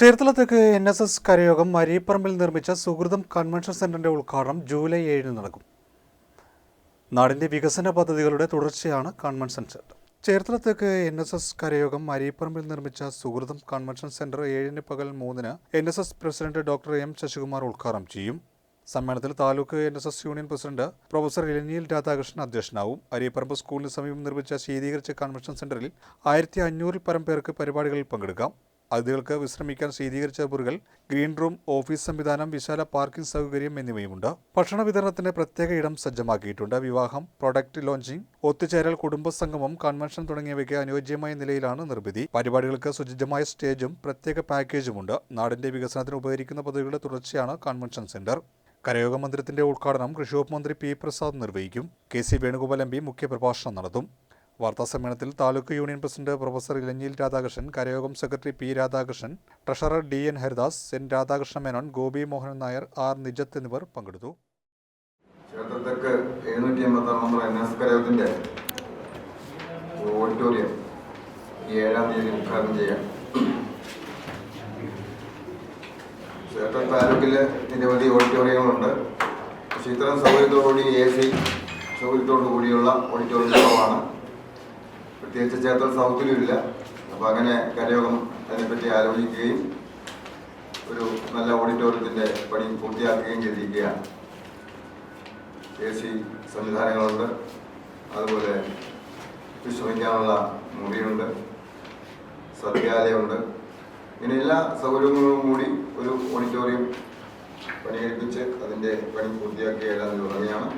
ചേർത്തലത്തേക്ക് N S S കരയോഗം മരിയപ്പറമ്പിൽ നിർമ്മിച്ച സുഹൃതം കൺവെൻഷൻ സെന്ററിന്റെ ഉദ്ഘാടനം ജൂലൈ ഏഴിന് നടക്കും. നാടിന്റെ വികസന പദ്ധതികളുടെ തുടർച്ചയാണ് കൺവെൻഷൻ സെന്റർ. ചേർത്തലത്തേക്ക് എൻ എസ് എസ് കരയോഗം മരിയപ്പറമ്പിൽ നിർമ്മിച്ച സുഹൃതം കൺവെൻഷൻ സെന്റർ ഏഴിന് പകൽ മൂന്നിന് N S S president doctor M Sasikumar ഉദ്ഘാടനം ചെയ്യും. സമ്മേളനത്തിൽ taluk N S S union president professor Elanjil Radhakrishnan അധ്യക്ഷനാവും. അരിയപ്പറമ്പ് സ്കൂളിന് സമീപം നിർമ്മിച്ച ശീതീകരിച്ച കൺവെൻഷൻ സെന്ററിൽ ആയിരത്തി അഞ്ഞൂറിൽ പരം പേർക്ക് പരിപാടികളിൽ പങ്കെടുക്കാം. അതിഥികൾക്ക് വിശ്രമിക്കാൻ ശീതീകരിച്ച മുറികൾ ഗ്രീൻ റൂം ഓഫീസ് സംവിധാനം വിശാല പാർക്കിംഗ് സൗകര്യം എന്നിവയുമുണ്ട്. ഭക്ഷണ വിതരണത്തിന് പ്രത്യേക ഇടം സജ്ജമാക്കിയിട്ടുണ്ട്. വിവാഹം പ്രൊഡക്റ്റ് ലോഞ്ചിംഗ് ഒത്തുചേരൽ കുടുംബസംഗമം കൺവെൻഷൻ തുടങ്ങിയവയ്ക്ക് അനുയോജ്യമായ നിലയിലാണ് നിർമ്മിതി. പരിപാടികൾക്ക് സുചിതമായ സ്റ്റേജും പ്രത്യേക പാക്കേജുമുണ്ട്. നാടിന്റെ വികസനത്തിന് ഉപകരിക്കുന്ന പദ്ധതികളുടെ തുടർച്ചയാണ് കൺവെൻഷൻ സെന്റർ. കരയോഗ മന്ദിരത്തിന്റെ ഉദ്ഘാടനം കൃഷി വകുപ്പ് മന്ത്രി പി പ്രസാദ് നിർവഹിക്കും. K C Venugopal M P മുഖ്യപ്രഭാഷണം നടത്തും. വാർത്താസമ്മേളനത്തിൽ taluk union president professor Elanjil Radhakrishnan കരയോഗം secretary P Radhakrishnan treasurer D N Haridas N Radhakrishna Menon Gopi Mohan Nair R Nijath എന്നിവർ പങ്കെടുത്തു. ക്ഷേത്രത്തേക്ക് നമ്പർ ഓഡിറ്റോറിയം താലൂക്കിൽ നിരവധി ഓഡിറ്റോറിയങ്ങളുണ്ട്. പക്ഷേ ഇത്തരം സൗകര്യത്തോടുകൂടി എ സി സൗകര്യത്തോടു കൂടിയുള്ള ഓഡിറ്റോറിയം കുറവാണ് പ്രത്യേകിച്ച് ചേർത്തൽ സൗകര്യം ഇല്ല. അപ്പോൾ അങ്ങനെ കരയോഗം അതിനെപ്പറ്റി ആലോചിക്കുകയും ഒരു നല്ല ഓഡിറ്റോറിയത്തിന്റെ പണി പൂർത്തിയാക്കുകയും ചെയ്തിരിക്കുകയാണ്. എ സി സംവിധാനങ്ങളുണ്ട്. അതുപോലെ വിശ്രമിക്കാനുള്ള മുറിയുണ്ട്. സത്യാലയമുണ്ട്. ഇങ്ങനെ എല്ലാ സൗകര്യങ്ങളും കൂടി ഒരു ഓഡിറ്റോറിയം പണിയെടുപ്പിച്ച് അതിന്റെ പണി പൂർത്തിയാക്കി ഏഴാം തീയതി തുടങ്ങിയാണ്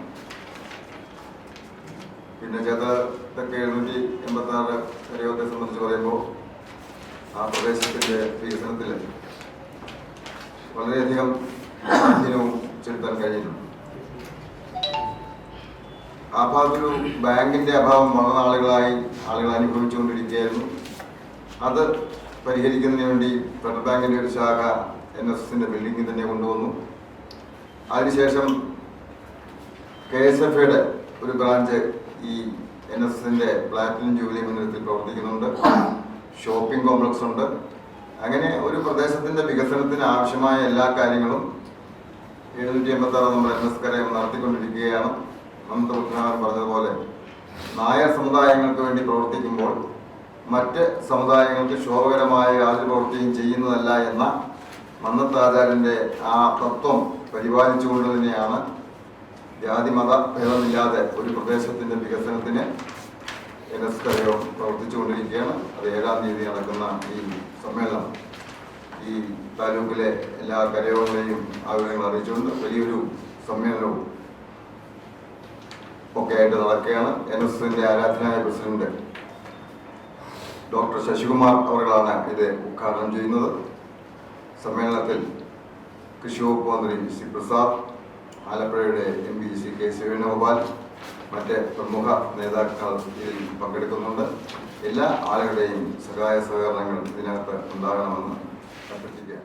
പിന്നെ ചേതത്തൊക്കെ എഴുന്നൂറ്റി എൺപത്തി ആറ് കരയോഗത്തെ സംബന്ധിച്ച് പറയുമ്പോൾ ആ പ്രദേശത്തിന്റെ വികസനത്തിൽ വളരെയധികം സ്വാധീനവും ചെലുത്താൻ കഴിഞ്ഞിട്ടുണ്ട്. ആ ഭാഗത്തൊരു ബാങ്കിന്റെ അഭാവം വളരെ നാളുകളായി ആളുകൾ അനുഭവിച്ചുകൊണ്ടിരിക്കുകയായിരുന്നു. അത് പരിഹരിക്കുന്നതിന് വേണ്ടി ഫെഡറൽ ബാങ്കിന്റെ ഒരു ശാഖ എൻ എസ് എസിന്റെ ബിൽഡിംഗിൽ തന്നെ കൊണ്ടുവന്നു. അതിനുശേഷം കെ എസ് എഫ് ഐയുടെ ഒരു ബ്രാഞ്ച് ഈ എൻ എസ് എസിന്റെ പ്ലാറ്റിനം ജൂബിലി മന്ദിരത്തിൽ പ്രവർത്തിക്കുന്നുണ്ട്. ഷോപ്പിംഗ് കോംപ്ലക്സ് ഉണ്ട്. അങ്ങനെ ഒരു പ്രദേശത്തിന്റെ വികസനത്തിന് ആവശ്യമായ എല്ലാ കാര്യങ്ങളും എഴുന്നൂറ്റി എൺപത്തി ആറ് നമ്മുടെ എൻ എസ് കരയം നടത്തിക്കൊണ്ടിരിക്കുകയാണ്. മമത ഉദ്ഘാടനം പറഞ്ഞതുപോലെ നായർ സമുദായങ്ങൾക്ക് വേണ്ടി പ്രവർത്തിക്കുമ്പോൾ മറ്റ് സമുദായങ്ങൾക്ക് ശോഭകരമായ യാതൊരു പ്രവൃത്തിയും ചെയ്യുന്നതല്ല എന്ന മന്നത്താചാര്യന്റെ ആ തത്വം പരിപാലിച്ചുകൊണ്ട് തന്നെയാണ് ജാതി മത ഭേദമില്ലാതെ ഒരു പ്രദേശത്തിന്റെ വികസനത്തിന് എൻ എസ് കലയോ പ്രവർത്തിച്ചുകൊണ്ടിരിക്കുകയാണ്. അത് ഏഴാം തീയതി നടക്കുന്ന ഈ സമ്മേളനം. ഈ താലൂക്കിലെ എല്ലാ കരയോകളെയും ആഗ്രഹങ്ങൾ അറിയിച്ചുകൊണ്ട് വലിയൊരു സമ്മേളനവും ഒക്കെ ആയിട്ട് നടക്കുകയാണ്. എൻ എസ് എസിന്റെ ആരാധനായ പ്രസിഡന്റ് ഡോക്ടർ ശശികുമാർ അവരുടെ ഇത് ഉദ്ഘാടനം ചെയ്യുന്നത്. സമ്മേളനത്തിൽ കൃഷി വകുപ്പ് മന്ത്രി Shri Prasad ആലപ്പുഴയുടെ M P C K Venugopal മറ്റ് പ്രമുഖ നേതാക്കൾ ഇതിൽ പങ്കെടുക്കുന്നുണ്ട്. എല്ലാ ആളുകളുടെയും സഹായ സഹകരണങ്ങൾ ഇതിനകത്ത് ഉണ്ടാകണമെന്ന് അഭ്യർത്ഥിക്കുക